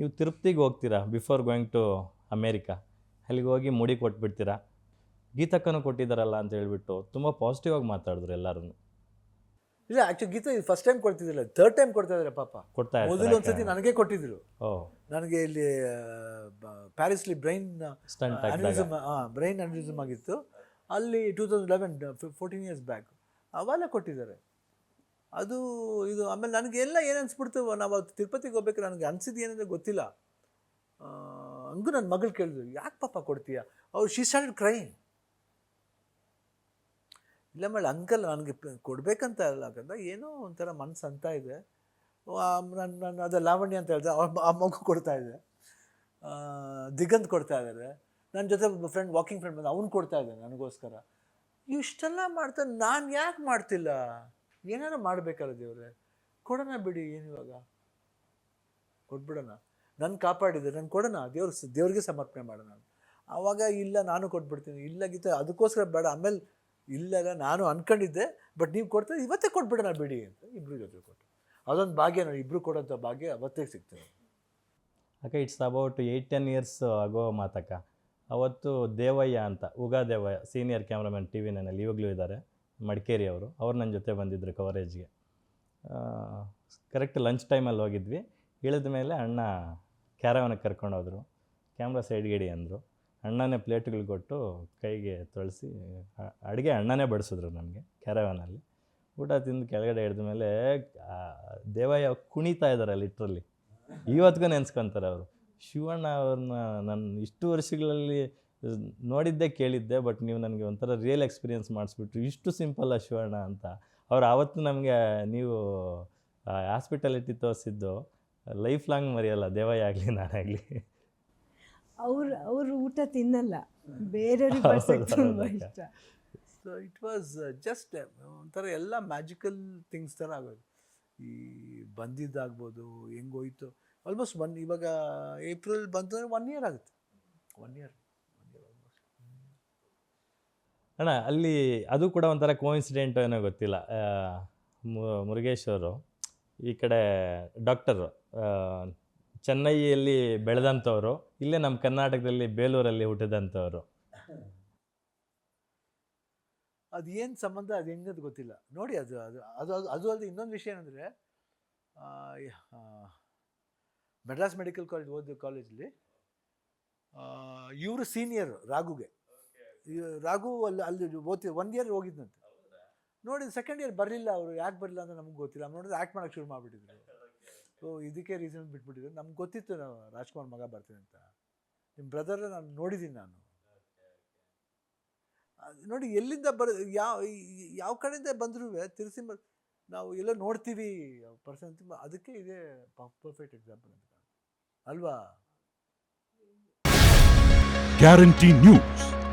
ನೀವು ತಿರುಪ್ತಿಗೆ ಹೋಗ್ತೀರಾ before going to America? ಅಲ್ಲಿಗೆ ಹೋಗಿ ಮುಡಿ ಕೊಟ್ಬಿಡ್ತೀರಾ? ಗೀತಕ್ಕನೂ ಕೊಟ್ಟಿದ್ದಾರಲ್ಲ ಅಂತ ಹೇಳಿಬಿಟ್ಟು ತುಂಬ ಪಾಸಿಟಿವ್ ಆಗಿ ಮಾತಾಡಿದ್ರು ಎಲ್ಲರೂ ಇಲ್ಲ ಆ್ಯಕ್ಚುಲಿ ಗೀತಾ ಇದು ಫಸ್ಟ್ ಟೈಮ್ ಕೊಡ್ತಿದ್ದಿಲ್ಲ ಥರ್ಡ್ ಟೈಮ್ ಕೊಡ್ತಾ ಇದ್ದಾರೆ ಪಾಪ. ಕೊಡ್ತಾ ಮೊದಲು ಇರ್ತಾರೆ ಒಂದ್ಸತಿ ನನಗೆ ಕೊಟ್ಟಿದ್ರು. ಓ. ನನಗೆ ಇಲ್ಲಿ ಪ್ಯಾರಿಸ್ಲಿ brain stent aneurysm brain aneurysm ಆಗಿತ್ತು. ಅಲ್ಲಿ two thousand eleven fourteen years back ಅವೆಲ್ಲ ಕೊಟ್ಟಿದ್ದಾರೆ. ಅದು ಇದು ಆಮೇಲೆ ನನಗೆ ಎಲ್ಲ ಏನು ಅನ್ಸ್ಬಿಡ್ತು, ನಾವು ಅವತ್ತು ತಿರುಪತಿಗೆ ಹೋಗ್ಬೇಕು ನನಗೆ ಅನ್ಸಿದ್ದು ಏನಂದ್ರೆ ಗೊತ್ತಿಲ್ಲ. ಹಂಗೂ ನನ್ನ ಮಗಳು ಕೇಳಿದ್ರು, ಯಾಕೆ ಪಾಪ ಕೊಡ್ತೀಯ? ಅವ್ರು ಶಿ ಸ್ಟಾರ್ಟೆಡ್ ಕ್ರೈಮ್ ಇಲ್ಲ ಮೇಡ, ಅಂಕಲ್ ನನಗೆ ಕೊಡಬೇಕಂತ ಅಲ್ಲ ಯಾಕಂದ್ರೆ ಏನೋ ಒಂಥರ ಮನಸ್ಸು ಅಂತ ಇದೆ ನನ್ನ ನನ್ನ ಅದು ಲಾವಣ್ಯ ಅಂತ ಹೇಳಿದೆ ಅವ್ರ ಆ ಮಗು ಕೊಡ್ತಾ ಇದೆ. ದಿಗಂತ್ ಕೊಡ್ತಾ ಇದ್ದಾರೆ ನನ್ನ ಜೊತೆ ಫ್ರೆಂಡ್ ವಾಕಿಂಗ್ ಫ್ರೆಂಡ್ ಬಂದು ಅವ್ನು ಕೊಡ್ತಾ ಇದ್ದಾನೆ ನನಗೋಸ್ಕರ. ಇಷ್ಟೆಲ್ಲ ಮಾಡ್ತಾನೆ ನಾನು ಯಾಕೆ ಮಾಡ್ತಿಲ್ಲ? ಏನಾರು ಮಾಡಬೇಕಲ್ಲ ದೇವ್ರೆ? ಕೊಡೋಣ ಬಿಡಿ, ಏನು ಇವಾಗ? ಕೊಟ್ಬಿಡೋಣ. ನನ್ನ ಕಾಪಾಡಿದೆ, ನಾನು ಕೊಡೋಣ. ದೇವ್ರ ದೇವ್ರಿಗೆ ಸಮರ್ಪಣೆ ಮಾಡೋಣ. ಆವಾಗ ಇಲ್ಲ, ನಾನು ಕೊಟ್ಬಿಡ್ತೀನಿ. ಇಲ್ಲ ಗೀತ, ಅದಕ್ಕೋಸ್ಕರ ಬೇಡ. ಆಮೇಲೆ ಇಲ್ಲ ನಾನು ಅನ್ಕೊಂಡಿದ್ದೆ, ಬಟ್ ನೀವು ಕೊಡ್ತಾ, ಇವತ್ತೇ ಕೊಟ್ಬಿಡೋಣ ಬಿಡಿ ಅಂತ ಇಬ್ರು ಜೊತೆ ಕೊಟ್ಟು ಅದೊಂದು ಭಾಗ್ಯ ನೋಡಿ, ಇಬ್ರು ಕೊಡೋಂಥ ಭಾಗ್ಯ ಅವತ್ತೇ ಸಿಗ್ತದೆ ಅಕ್ಕ it's about eight ten years ಆಗೋ ಮಾತಕ್ಕ. ಅವತ್ತು ದೇವಯ್ಯ ಅಂತ, ಉಗಾ Devaiah senior cameraman T V ನೈನಲ್ಲಿ ಇವಾಗಲೂ ಇದ್ದಾರೆ. ಮಡಿಕೇರಿ ಅವರು, ಅವ್ರು ನನ್ನ ಜೊತೆ ಬಂದಿದ್ದರು ಕವರೇಜ್ಗೆ ಕರೆಕ್ಟ್ ಲಂಚ್ ಟೈಮಲ್ಲಿ ಹೋಗಿದ್ವಿ. ಇಳಿದ ಮೇಲೆ ಅಣ್ಣ ಕ್ಯಾರವನಿಗೆ ಕರ್ಕೊಂಡೋದ್ರು ಕ್ಯಾಮ್ರಾ ಸೈಡ್ಗಿಡಿ ಅಂದರು. ಅಣ್ಣನೇ ಪ್ಲೇಟ್ಗಳು ಕೊಟ್ಟು ಕೈಗೆ ತೊಳಸಿ ಅಡುಗೆ ಅಣ್ಣನೇ ಬಡಿಸಿದ್ರು ನನಗೆ ಕ್ಯಾರವನಲ್ಲಿ ಊಟ ತಿಂದು ಕೆಳಗಡೆ ಹಿಡಿದ ಮೇಲೆ ದೇವಯ್ಯ ಕುಣಿತಾ ಇದ್ದಾರೆ ಲಿಟ್ರಲ್ಲಿ ಇವತ್ತಿಗೂ ನೆನ್ಸ್ಕೊಂತಾರೆ ಅವರು. ಶಿವಣ್ಣ ಅವ್ರನ್ನ ನನ್ನ ಇಷ್ಟು ವರ್ಷಗಳಲ್ಲಿ ನೋಡಿದ್ದೆ ಕೇಳಿದ್ದೆ ಬಟ್ ನೀವು ನನಗೆ ಒಂಥರ ರಿಯಲ್ ಎಕ್ಸ್ಪೀರಿಯನ್ಸ್ ಮಾಡಿಸ್ಬಿಟ್ರು. ಇಷ್ಟು ಸಿಂಪಲ್ ಶಿವಣ್ಣ ಅಂತ. ಅವ್ರು ಆವತ್ತು ನಮಗೆ ನೀವು ಹಾಸ್ಪಿಟಾಲಿಟಿ ತೋರಿಸಿದ್ದು ಲೈಫ್ ಲಾಂಗ್ ಮರೆಯಲ್ಲ ದೇವಯ್ಯ ಆಗಲಿ ನಾನಾಗಲಿ ಅವ್ರು ಅವರು ಊಟ ತಿನ್ನಲ್ಲ. ಬೇರೆ ಇಷ್ಟ. ಸೊ ಇಟ್ ವಾಸ್ ಜಸ್ಟ್ ಒಂಥರ ಎಲ್ಲ ಮ್ಯಾಜಿಕಲ್ ಥಿಂಗ್ಸ್ ಥರ ಆಗೋದು ಈ ಬಂದಿದ್ದಾಗ್ಬೋದು ಹೆಂಗೋಯ್ತು ಆಲ್ಮೋಸ್ಟ್ ಒನ್ ಇವಾಗ ಏಪ್ರಿಲ್ ಬಂತಂದ್ರೆ ಒನ್ ಇಯರ್ ಆಗುತ್ತೆ. One year one year almost ಅಣ್ಣ, ಅಲ್ಲಿ ಅದು ಕೂಡ ಒಂಥರ ಕೋಇನ್ಸಿಡೆಂಟ್ ಏನೋ ಗೊತ್ತಿಲ್ಲ. ಮುರುಗೇಶ್ ಅವರು ಈ ಕಡೆ ಡಾಕ್ಟರು ಚೆನ್ನೈಯಲ್ಲಿ ಬೆಳೆದಂಥವ್ರು, ಇಲ್ಲೇ ನಮ್ಮ ಕರ್ನಾಟಕದಲ್ಲಿ ಬೇಲೂರಲ್ಲಿ ಹುಟ್ಟಿದಂಥವ್ರು. ಅದು ಏನು ಸಂಬಂಧ, ಅದು ಹೆಂಗದು ಗೊತ್ತಿಲ್ಲ. ನೋಡಿ, ಅದು ಅದು ಅದು ಅದು ಅದು ಅಲ್ಲದೆ ಇನ್ನೊಂದು ವಿಷಯ ಏನಂದರೆ ಮೆಡ್ರಾಸ್ ಮೆಡಿಕಲ್ ಕಾಲೇಜ್ ಓದಿದ ಕಾಲೇಜಲ್ಲಿ ಇವರು ಸೀನಿಯರು ರಾಘುಗೆ ರಾಘು ಅಲ್ಲಿ ಅಲ್ಲಿ ಓದ್ತೀವಿ ಒಂದು ಇಯರ್ ಹೋಗಿದ್ದಂತೆ ನೋಡಿ ಸೆಕೆಂಡ್ ಇಯರ್ ಬರಲಿಲ್ಲ ಅವರು, ಯಾಕೆ ಬರಲಿಲ್ಲ ಅಂತ ನಮ್ಗೆ ಗೊತ್ತಿಲ್ಲ. ನೋಡಿದ್ರೆ ಆ್ಯಕ್ಟ್ ಮಾಡೋಕ್ಕೆ ಶುರು ಮಾಡಿಬಿಟ್ಟಿದ್ರು. ಸೊ ಇದಕ್ಕೆ ರೀಸನ್ ಬಿಟ್ಬಿಟ್ಟಿದ್ರು. ನಮ್ಗೆ ಗೊತ್ತಿತ್ತು ನಾವು, ರಾಜ್ಕುಮಾರ್ ಮಗ ಬರ್ತೀನಿ ಅಂತ. ನಿಮ್ಮ ಬ್ರದರ್ ನಾನು ನೋಡಿದ್ದೀನಿ ನಾನು. ನೋಡಿ, ಎಲ್ಲಿಂದ ಬರ, ಯಾವ ಯಾವ ಕಡೆಯಿಂದ ಬಂದರೂ ತಿರ್ಸಿ ನಾವು ಎಲ್ಲ ನೋಡ್ತೀವಿ ಪರ್ಸನ್ ಅದಕ್ಕೆ ಇದೆ ಪರ್ಫೆಕ್ಟ್ ಎಕ್ಸಾಂಪಲ್ ಅಂತ ಅಲ್ವಾ? Guarantee news